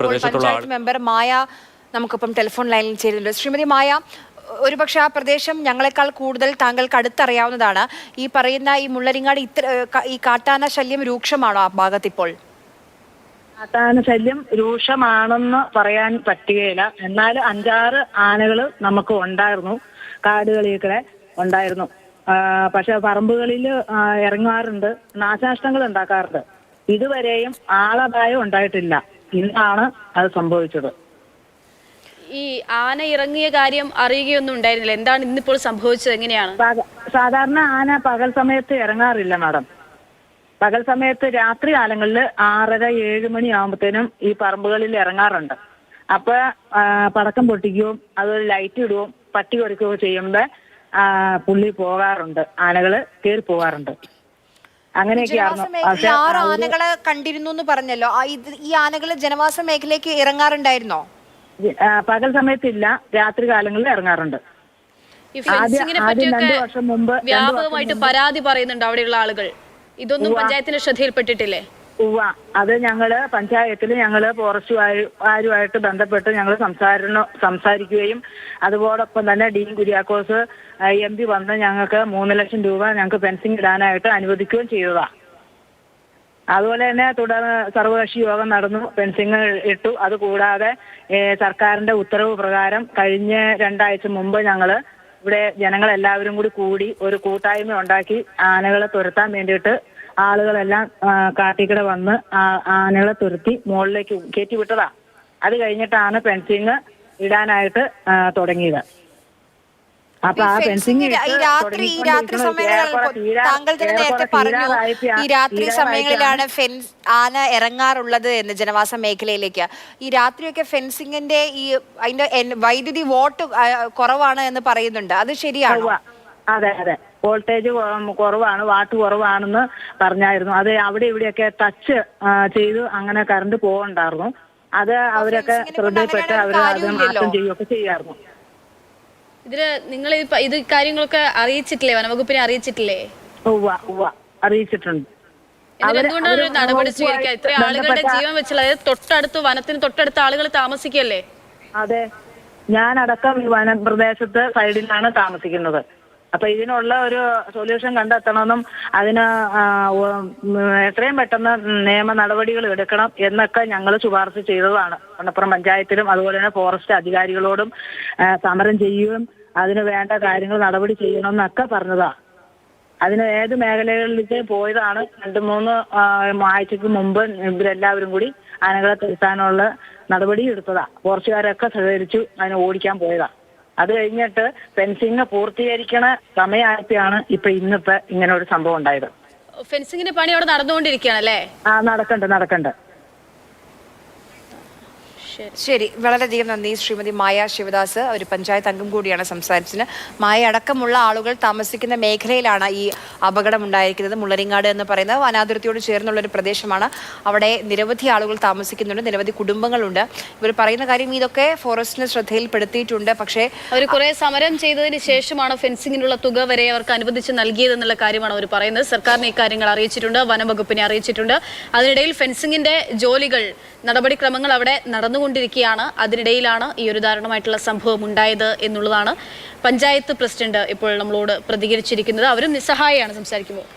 പ്രദേശത്തുള്ള മെമ്പർ മായ നമുക്കിപ്പം ടെലിഫോൺ ലൈനിൽ ചേരുന്നുണ്ട്. ശ്രീമതി മായ ഒരുപക്ഷെ ആ പ്രദേശം ഞങ്ങളെക്കാൾ കൂടുതൽ താങ്കൾക്ക് അടുത്തറിയാവുന്നതാണ്. ഈ പറയുന്ന ഈ മുള്ളരിങ്ങാട് ഇത്ര ഈ കാട്ടാന ശല്യം രൂക്ഷമാണോ ആ ഭാഗത്ത് ഇപ്പോൾ കാട്ടാന ശല്യം രൂക്ഷമാണെന്ന് പറയാൻ പറ്റുകയില്ല. എന്നാൽ അഞ്ചാറ് ആനകൾ നമുക്ക് ഉണ്ടായിരുന്നു. കാടുകളിൽ ഉണ്ടായിരുന്നു. പക്ഷെ പറമ്പുകളിൽ ഇറങ്ങാറുണ്ട്. നാശനഷ്ടങ്ങൾ ഉണ്ടാക്കാറുണ്ട്. ഇതുവരെയും ആളപായം ഉണ്ടായിട്ടില്ല. ഇന്നാണ് അത് സംഭവിച്ചത്. ഈ ആന ഇറങ്ങിയ കാര്യം അറിയുകയൊന്നും ഉണ്ടായിരുന്നില്ല. എന്താണ് ഇന്നിപ്പോൾ സംഭവിച്ചത്? എങ്ങനെയാണ്? സാധാരണ ആന പകൽ സമയത്ത് ഇറങ്ങാറില്ല മാഡം. പകൽ സമയത്ത് രാത്രി കാലങ്ങളിൽ ആറര ഏഴ് മണി ആകുമ്പോഴത്തേനും ഈ പറമ്പുകളിൽ ഇറങ്ങാറുണ്ട്. അപ്പൊ പടക്കം പൊട്ടിക്കുകയും അതൊരു ലൈറ്റ് ഇടുകയും പട്ടി കൊടുക്കുകയോ ചെയ്യുമ്പോൾ പുള്ളി പോകാറുണ്ട്. ആനകൾ കയറി പോകാറുണ്ട്. അങ്ങനെയൊക്കെയായിരുന്നു ആറ് ആനകളെ കണ്ടിരുന്നു എന്ന് പറഞ്ഞല്ലോ. ഈ ആനകൾ ജനവാസ മേഖലയ്ക്ക് ഇറങ്ങാറുണ്ടായിരുന്നോ? പകൽ സമയത്തില്ല. രാത്രി കാലങ്ങളിൽ ഇറങ്ങാറുണ്ട്. ഈ ഫെൻസിങ്ങിനെ പറ്റിയൊക്കെ വ്യാപകമായിട്ട് പരാതി പറയുന്നുണ്ട് അവിടെയുള്ള ആളുകൾ. ഇതൊന്നും പഞ്ചായത്തിന്റെ ശ്രദ്ധയിൽപ്പെട്ടിട്ടില്ലേ? ഉവ്വ. അത് ഞങ്ങൾ പഞ്ചായത്തിൽ ഞങ്ങൾ ഫോറസ്റ്റുകാരുമായിട്ട് ബന്ധപ്പെട്ട് ഞങ്ങൾ സംസാരണ സംസാരിക്കുകയും അതുപോടൊപ്പം തന്നെ ഡീൻ കുര്യാക്കോസ് എം പി വന്ന് ഞങ്ങൾക്ക് മൂന്ന് ലക്ഷം രൂപ ഞങ്ങൾക്ക് ഫെൻസിങ് ഇടാനായിട്ട് അനുവദിക്കുകയും ചെയ്തതാ. അതുപോലെ തന്നെ തുടർന്ന് സർവകക്ഷി യോഗം നടന്നു ഫെൻസിങ് ഇട്ടു. അതുകൂടാതെ സർക്കാരിന്റെ ഉത്തരവ് പ്രകാരം കഴിഞ്ഞ രണ്ടാഴ്ച മുമ്പ് ഞങ്ങൾ ഇവിടെ ജനങ്ങളെല്ലാവരും കൂടി കൂടി ഒരു കൂട്ടായ്മ ഉണ്ടാക്കി ആനകളെ തുരത്താൻ വേണ്ടിയിട്ട് ആളുകളെല്ലാം കാട്ടിക്കട വന്ന് ആനകളെ തുരത്തി മുകളിലേക്ക് കയറ്റി വിട്ടതാ. അത് കഴിഞ്ഞിട്ടാണ് ഫെൻസിങ് ഇടാനായിട്ട് തുടങ്ങിയത്. അപ്പൊ ആ ഫെൻസിങ് ഈ രാത്രി ഈ രാത്രി സമയങ്ങളിൽ താങ്കൾ തന്നെ നേരത്തെ പറഞ്ഞു ഈ രാത്രി സമയങ്ങളിലാണ് ഫെൻസ് ആന ഇറങ്ങാറുള്ളത് എന്ന് ജനവാസ മേഖലയിലേക്ക്. ഈ രാത്രിയൊക്കെ ഫെൻസിങ്ങിന്റെ ഈ അതിന്റെ വൈദ്യുതി വോട്ട് കുറവാണ് എന്ന് പറയുന്നുണ്ട്. അത് ശരിയാണ്? അതെ അതെ. വോൾട്ടേജ് കുറവാണ് വാട്ട് കുറവാണെന്ന് പറഞ്ഞായിരുന്നു. അത് അവിടെ ഇവിടെയൊക്കെ ടച്ച് ചെയ്ത് അങ്ങനെ കറണ്ട് പോകണ്ടായിരുന്നു അത് അവരൊക്കെ ശ്രദ്ധയിൽപ്പെട്ട് അവർ അത് മാറ്റം ചെയ്യുകയൊക്കെ ചെയ്യായിരുന്നു. ഇതിൽ നിങ്ങൾ ഇത് കാര്യങ്ങളൊക്കെ അറിയിച്ചിട്ടില്ലേ? വനവകുപ്പിനെ അറിയിച്ചിട്ടില്ലേ? അറിയിച്ചിട്ടുണ്ട്. എന്തുകൊണ്ടാണ് നടപടി സ്വീകരിക്കുക? ഇത്ര ആളുകളുടെ ജീവൻ വെച്ചുള്ള അതായത് തൊട്ടടുത്ത് വനത്തിന് തൊട്ടടുത്ത് ആളുകൾ താമസിക്കല്ലേ അതെ. ഞാനടക്കം ഈ വനപ്രദേശത്ത് സൈഡിലാണ് താമസിക്കുന്നത്. അപ്പൊ ഇതിനുള്ള ഒരു സൊല്യൂഷൻ കണ്ടെത്തണമെന്നും അതിന് എത്രയും പെട്ടെന്ന് നിയമ നടപടികൾ എടുക്കണം എന്നൊക്കെ ഞങ്ങൾ ശുപാർശ ചെയ്തതാണ്. മണപ്പുറം പഞ്ചായത്തിലും അതുപോലെ തന്നെ ഫോറസ്റ്റ് അധികാരികളോടും സമരം ചെയ്യുകയും അതിന് വേണ്ട കാര്യങ്ങൾ നടപടി ചെയ്യണമെന്നൊക്കെ പറഞ്ഞതാ. അതിന് ഏത് മേഖലകളിലേക്ക് പോയതാണ് രണ്ട് മൂന്ന് ആഴ്ചക്ക് മുമ്പ് ഇവരെല്ലാവരും കൂടി ആനകളെ തിരുത്താനുള്ള നടപടി എടുത്തതാ. ഫോറസ്റ്റുകാരൊക്കെ സഹകരിച്ചു അതിനെ ഓടിക്കാൻ പോയതാ. അത് കഴിഞ്ഞിട്ട് ഫെൻസിങ് പൂർത്തീകരിക്കണ സമയമായപ്പോഴാണ് ഇപ്പൊ ഇന്നിപ്പോ ഇങ്ങനെ ഒരു സംഭവം ഉണ്ടായത്. ഫെൻസിങ്ങിന്റെ പണി അവിടെ നടന്നുകൊണ്ടിരിക്കുകയാണ് അല്ലേ? ആ നടക്കണ്ട് നടക്കണ്ട്. ശരി. വളരെയധികം നന്ദി ശ്രീമതി മായ ശിവദാസ്. ഒരു പഞ്ചായത്ത് അംഗം കൂടിയാണ് സംസാരിച്ചത്. മായ അടക്കമുള്ള ആളുകൾ താമസിക്കുന്ന മേഖലയിലാണ് ഈ അപകടം ഉണ്ടായിരിക്കുന്നത് മുള്ളരിങ്ങാട് എന്ന് പറയുന്നത് വനാതിർത്തിയോട് ചേർന്നുള്ള ഒരു പ്രദേശമാണ്. അവിടെ നിരവധി ആളുകൾ താമസിക്കുന്നുണ്ട്. നിരവധി കുടുംബങ്ങളുണ്ട്. ഇവർ പറയുന്ന കാര്യം ഇതൊക്കെ ഫോറസ്റ്റിന് ശ്രദ്ധയിൽപ്പെടുത്തിയിട്ടുണ്ട്. പക്ഷേ അവർ കുറെ സമരം ചെയ്തതിന് ശേഷമാണ് ഫെൻസിങ്ങിനുള്ള തുക വരെ അവർക്ക് അനുവദിച്ച് നൽകിയതെന്നുള്ള കാര്യമാണ് അവർ പറയുന്നത്. സർക്കാരിനെ ഇക്കാര്യങ്ങൾ അറിയിച്ചിട്ടുണ്ട് വനംവകുപ്പിനെ അറിയിച്ചിട്ടുണ്ട്. അതിനിടയിൽ ഫെൻസിങ്ങിന്റെ ജോലികൾ നടപടിക്രമങ്ങൾ അവിടെ നടന്നുകൊണ്ടിരിക്കുകയാണ് അതിനിടയിലാണ് ഈ ഒരു ദാരുണമായിട്ടുള്ള സംഭവം ഉണ്ടായത് എന്നുള്ളതാണ് പഞ്ചായത്ത് പ്രസിഡന്റ് ഇപ്പോൾ നമ്മളോട് പ്രതികരിച്ചിരിക്കുന്നത്. അവരും നിസ്സഹായാണ് സംസാരിക്കുമ്പോൾ.